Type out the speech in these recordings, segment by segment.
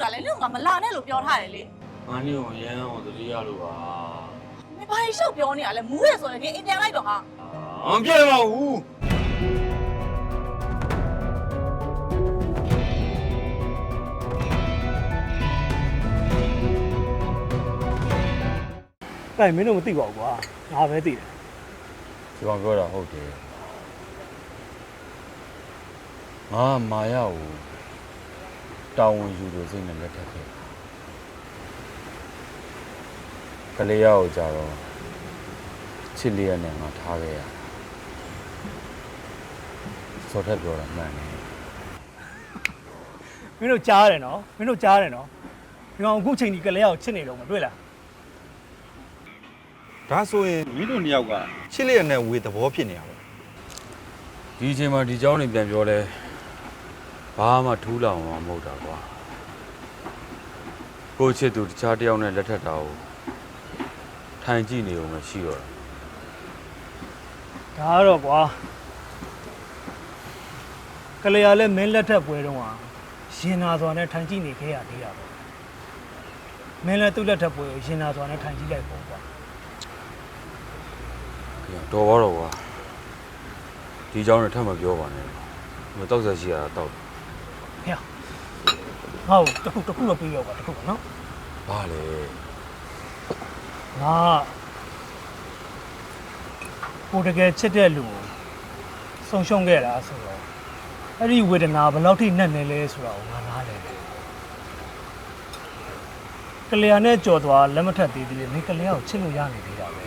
လောက်တာလဲနင်ကမလာနဲ့လို့ပြောထားတယ်လေငါနေ့ကိုရမ်းအောင်သတိရလို့ပါမင်းဘာရှောက်ပြောနေရလဲမူးရဆိုရင်ဒီအိမ်ပြန်လိုက်တော့ဟာအမပြတ်ပါဘူးအဲ့မင်းတို့မသိပါဘူးကွာငါပဲသိတယ်ဒီကောင်ပြောတာဟုတ်တယ်ငါမာရကို တောင်းဝင်ယူလို့စိတ်နဲ့လက်ထပ်ခဲ့ကလေးရကိုကြတော့ချစ်လေးရနဲ့ငါထားခဲ့ရစောထက်ပြောတာမှန်တယ် မင်းတို့ကြားရတယ်နော်မင်းတို့ကြားရတယ်နော်ဒီကောင်အခုချိန်ဒီကလေးအောင်ချစ်နေတော့မတွေ့လား ဒါဆိုရင်မင်းတို့နှစ်ယောက်ကချစ်လျက်နဲ့ဝေသဘောဖြစ်နေရပါ ဒီအချိန်မှာဒီเจ้าနေပြန်ပြောလဲ ဘာမှထူးလောင်မှာမဟုတ်တာကွာကိုချစ်သူတခြားတယောက်နဲ့လက်ထပ်တာကိုထိုင်ကြည့်နေုံမရှိတော့တာ ဒါကတော့ကွာကလေးရလည်းမင်းလက်ထက်ပွဲတော့ဟာရင်နာစွာနဲ့ထိုင်ကြည့်နေခဲ့ရသေးတာပေါ့မင်းလည်းသူ့လက်ထက်ပွဲကိုရင်နာစွာနဲ့ထိုင်ကြည့်လိုက်ပေါ့ကွာ တော်ပါတော့ကွာဒီเจ้าနဲ့ထပ်မပြောပါနဲ့မတော့ဆက်ရှိရတာတော့ ဟဲ့ငါ့ကိုတစ်ခုတစ်ခုတော့ပြေးရောက်ပါတစ်ခုပါနော်ဘာလဲငါကိုတကယ်ချစ်တဲ့လူကိုဆုံးရှုံးခဲ့တာဆိုတော့အဲ့ဒီဝေဒနာဘယ်လောက်ထိနှက်နေလဲဆိုတော့ငါနားလဲတယ်ကလျာနဲ့ကြော်သွားလက်မထက်သေးသေးလေးမင်းကလျာကိုချစ်လို့ရနေသေးတာပဲ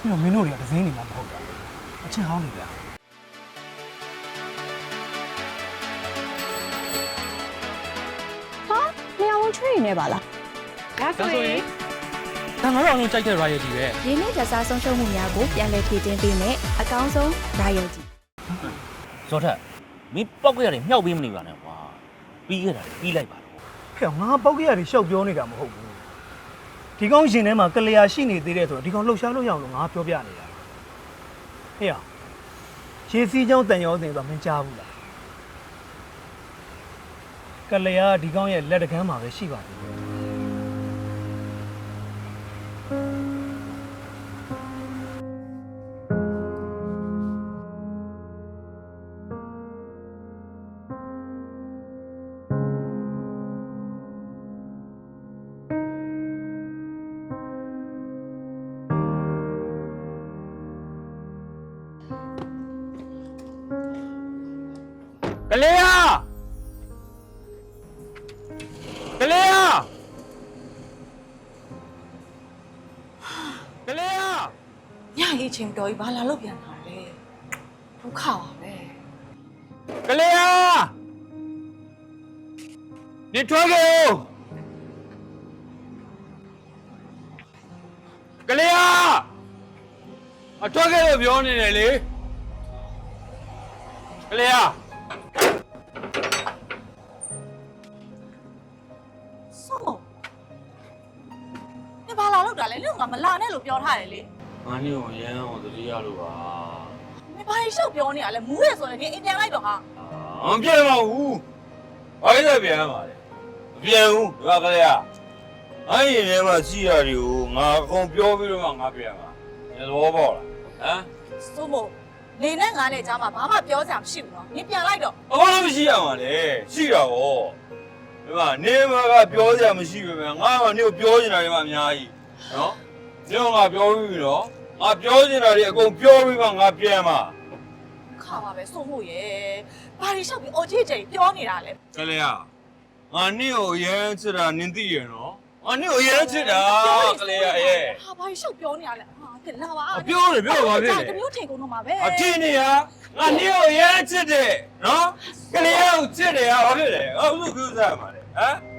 ပြီးတော့မင်းတို့တွေကဒဇင်းနေမှာမဟုတ်တာအချစ်ဟောင်းနေကြ နေအောင်ချွေးနေပါလားဒါဆိုရင်ဒါငါတို့အောင်လုံးကြိုက်တဲ့ royalty ပဲရင်းနှီးကြစားဆုံးရှုံးမှုများကိုပြန်လည်ဖြည့်တင်းပေးမယ်အကောင်းဆုံး royalty ဇော်ထက်မင်းပောက်ကြရတယ်မြောက်ပေးမနေပါနဲ့ကွာပြီးခဲ့တာလေပြီးလိုက်ပါတော့ဖေငါပောက်ကြရတယ်ရှောက်ပြောနေတာမဟုတ်ဘူးဒီကောင်ရှင်ထဲမှာကလျာရှိနေသေးတယ်ဆိုတော့ဒီကောင်လှုပ်ရှားလို့ရအောင်လို့ငါပြောပြနေတာဟေ့ရရေစီးချောင်းတန်ရောတင်ဆိုတော့မင်းကြားဘူးလား ကလျာဒီကောင်ရဲ့လက်တကမ်းမှာပဲရှိပါသေးတယ်ကလေးရ ချိန်တော်ကြီးဘာလာလို့ပြန်လာလဲဒုက္ခပါပဲကလေးယာနေထွက်ခဲ့ဦးကလေးယာအထွက်ခဲ့လို့ပြောနေတယ်လေကလေးယာဆောဘာလာလို့တာလဲလူကမလာနဲ့လို့ပြောထားတယ်လေ ငါနေ့ကိုရမ်းအောင်သတိရလို့ပါမင်းဘာရှောက်ပြောနေရလဲမူးရဆိုရင်ဒီအိမ်ပြန်လိုက်တော့ဟာအမပြတ်ပါဘူးဘာလို့ပြန်မှာလဲမပြန်ဘူးဒီကကလေးရအဲ့ဒီထဲမှာရှိရတွေကိုငါအကုန်ပြောပြီးတော့မှငါပြန်မှာသဘောပေါက်လားဟမ်စိုးမို့နေနဲ့ငါနဲ့ကြားမှာဘာမှပြောစရာမရှိဘူးနော်နင်ပြန်လိုက်တော့။ဘာလို့မရှိရမှာလဲ။ရှိတာဗော။ဒီမှာနေမကပြောစရာမရှိပဲပဲငါမှနေကိုပြောနေတာတွေမှအများကြီး။နော်။နေကငါပြောပြီးပြီနော်။ ငါပြောနေတာတွေအကုန်ပြောပြီးမှငါပြန်မှာခါပါပဲစိုးမို့ရဲ့ဘာတွေရှောက်ပြီးအော်ကြီးကြီးပြောနေတာလဲ။ကလေးကငါနေကိုရမ်းချစ်တာနင်သိရနော်။ငါနေကိုရမ်းချစ်တာကလေးရရဲ့ဟာဘာတွေရှောက်ပြောနေရလဲဟာကလာပါ။အပြောတယ်ပြောပါဖြစ်တတယ်မျိုးထင်ကုန်တော့မှာပဲ။အထင်နေရငါနေကိုရမ်းချစ်တယ်နော်။ကလေးကိုချစ်တယ်ဟာဘာဖြစ်လဲ။အခုကူးစားမှာလေဟမ်။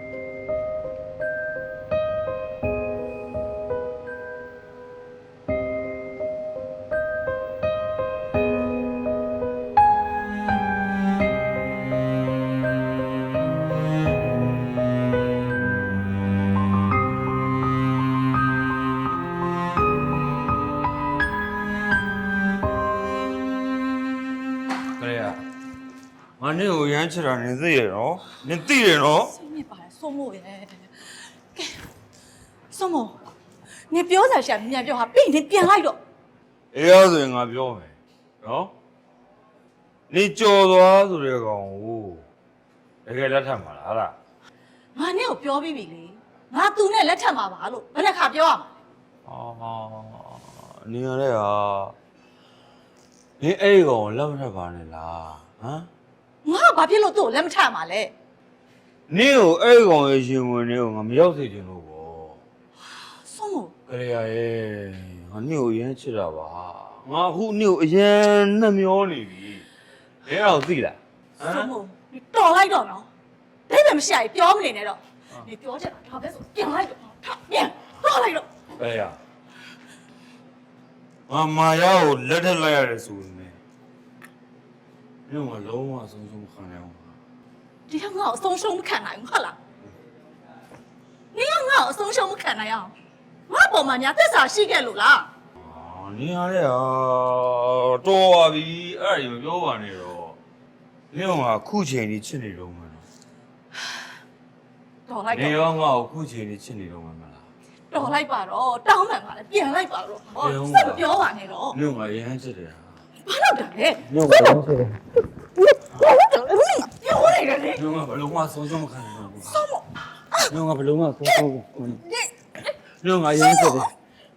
မ်းချစ်တာနင်သိရနော်နင်သိတယ်နော်စိတ်ညစ်ပါတယ်စိုးမို့ရဲ့ကဲစိုးမို့နေပြောစားရှာမြန်ပြောဟာပြီးနေပြန်လိုက်တော့အေးရဆိုရင်ငါပြောမယ်နော်နေကြော်သွားဆိုတဲ့ကောင်ကိုတကယ်လက်ထပ်မှာလားဟာလားငါနဲ့ကိုပြောပြီးပြီလေငါသူနဲ့လက်ထပ်မှာပါလို့ဘယ်နှခါပြောရမှာအာနေရတဲ့ဟာနေအဲ့ကောင်ကိုလက်မထပ်ပါနဲ့လားဟမ် ငါကဘာဖြစ်လို့သူ့ကိုလက်မထပ်မှာလဲနင့်ကိုအဲ့ကောင်ရဲ့ရှင်ဝင်နေကိုငါမရောက်စေချင်လို့ပေါ့စိုးမို့ကလေးရရဲ့ငါနင့်ကိုအရင်ချစ်တာပါငါအခုနင့်ကိုအရင်နှမျောနေပြီဘယ်တော့သိလားစိုးမို့ဒီတော်လိုက်တော့နော်ဒိဗယ်မရှိရပြောမနေနဲ့တော့ဒီပြောချင်တာဒါပဲဆိုပြန်လိုက်တော့ထပြန်တော်လိုက်တော့ဘယ်ရငါမာယာကိုလက်ထက်လိုက်ရတယ်ဆိုရင် လည်းနင့်ကလုံးဝဆုံးဆုံးမခံနိုင်ဘူးဒီကငါ့ကိုအဆုံးရှုံးမခံနိုင်ဘူးဟုတ်လားနင်ကငါ့ကိုအဆုံးရှုံးမခံနိုင်အောင်ငါပေါ်မှာညာသစ္စာရှိခဲ့လို့လားအာနင်ရတဲ့ဟာတော်ပါပြီအဲ့ဒါကြီးမပြောပါနဲ့တော့နင့်ကခုချိန်ကြီးချစ်နေတော့မှာနော်တော်လိုက်နေတော့ရောငါ့ကိုခုချိန်ကြီးချစ်နေတော့မှာမလားတော်လိုက်ပါတော့တောင်းပန်ပါလေပြန်လိုက်ပါတော့ဟောပြန်ဦးဆက်မပြောပါနဲ့တော့နင့်ကအရင်ချစ်တယ်ဟာ ဘာလို့တာလဲနင့်ကလုံးချစ်တယ်ဘာလို့တာလဲပြောနေတယ်လေနင့်ကဘလုံးဝဆုံးဆုံးမခံနိုင်ဘူးဆုံးမနင့်ကဘလုံးဝဆုံးဆုံးနင့်ကအရင်ချစ်တယ်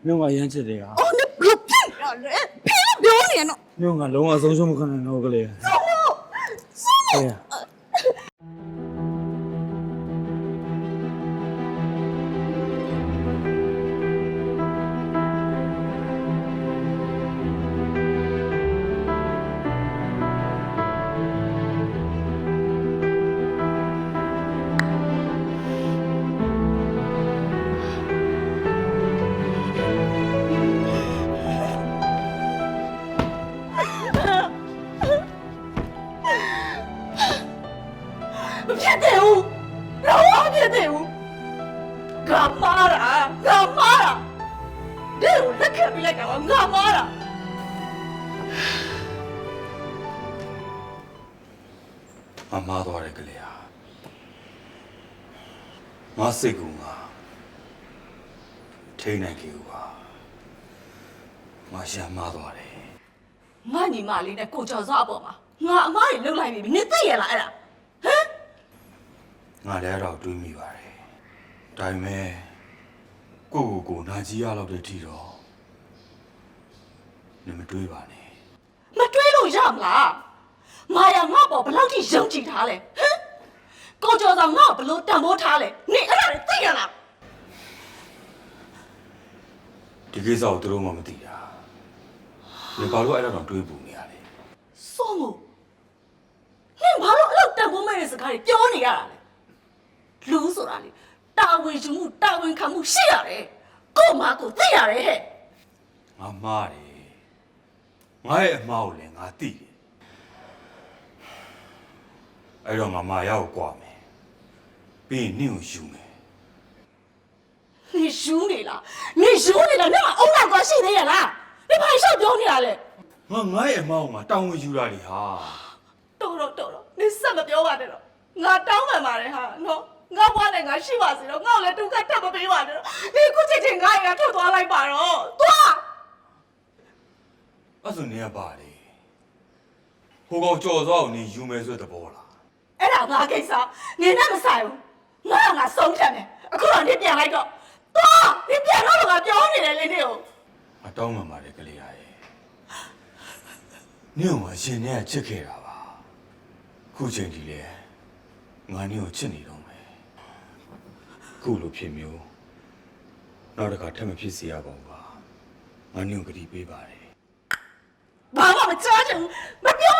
နင့်ကအရင်ချစ်တယ်ဟာအော်နေဘလို့ပြန်ရလဲပြန်ပြောနေနော်နင့်ကလုံးဝဆုံးဆုံးမခံနိုင်တော့ကလေးဆုံးမဆုံးမအေးမ ဒီကိုလက်ခံပြီးလိုက်တာကငါမားတာမမားသွားတယ်ကလေးဟာငါစိတ်ကူငါထိန်းနိုင်ခဲ့ဘူးပါငါရှာမားသွားတယ်ငါညီမလေးနဲ့ကိုကျော်စောအပေါ်မှာငါအမားကြီးလှုပ်လိုက်ပြီနင်သိရလားအဲ့ဒါဟမ်ငါလည်းအဲ့တော့တွေးမိပါတယ်ဒါပေမဲ့ကိုကိုကိုနာကြီးရလောက်တဲ့အထိတော့ နေမတွေးပါနဲ့မတွေးလို့ရမလားမာယာငါ့ပေါ်ဘယ်လောက်ထိယုံကြည်ထားလဲဟမ်ကိုကျော်စောငါ့ကိုဘယ်လို့တန်ဖိုးထားလဲနင်အဲ့ဒါတွေသိရလားဒီကိစ္စကိုသူတို့မှမသိတာနေဘာလို့အဲ့ဒါတော့တွေးပူနေရလဲစိုးမို့နင်ဘာလို့အဲ့လိုတန်ဖိုးမဲ့တဲ့စကားတွေပြောနေရတာလဲလူဆိုတာလေတာဝန်ယူမှုတာဝန်ခံမှုရှိရတယ်ကို့မာကိုသိရတယ်ဟဲ့ငါမှားတယ် ငါရဲ့အမှားကိုလည်းငါသိတယ်အဲ့တော့ငါမာရောက်ကွာမယ်ပြီးရင်နင့်ကိုယူမယ် 你输你了，你输你了，那么欧阳光信的也啦，你怕上表你了？ ငါငါရဲ့အမှားကိုငါတောင်းဝင်ယူတာလေဟာ 到了到了，你什么表完的了？我当然嘛的哈，喏，我把那个洗袜子了，我来都看他们表完的了，你估计这俺也偷多来把了，多。 အဲ့ဆိုနင်ကပါလေဟိုကောင်ကြော်သွားကိုနင်ယူမယ်ဆိုတဲ့သဘောလားအဲ့ဒါငါကိစ္စနင်နဲ့မဆိုင်ဘူးငါကငါဆုံးဖြတ်မယ်အခုတော့နင်ပြန်လိုက်တော့သွားနင်ပြန်တော့ငါပြောနေတယ်လေနင်ကိုငါတောင်းမှန်ပါတယ်ကလေးရရဲ့နင့်ကရှင်နဲ့ချစ်ခဲ့တာပါခုချိန်ကြီးလေငါနင့်ကိုချစ်နေတော့မယ်ခုလိုဖြစ်မျိုးနောက်တစ်ခါထပ်မဖြစ်စေရပါဘူးပါငါနင့်ကိုကြည့်ပေးပါတယ်ဘာမှမ ကြားချင်ဘူးမပြောနဲ့တော့ဟာ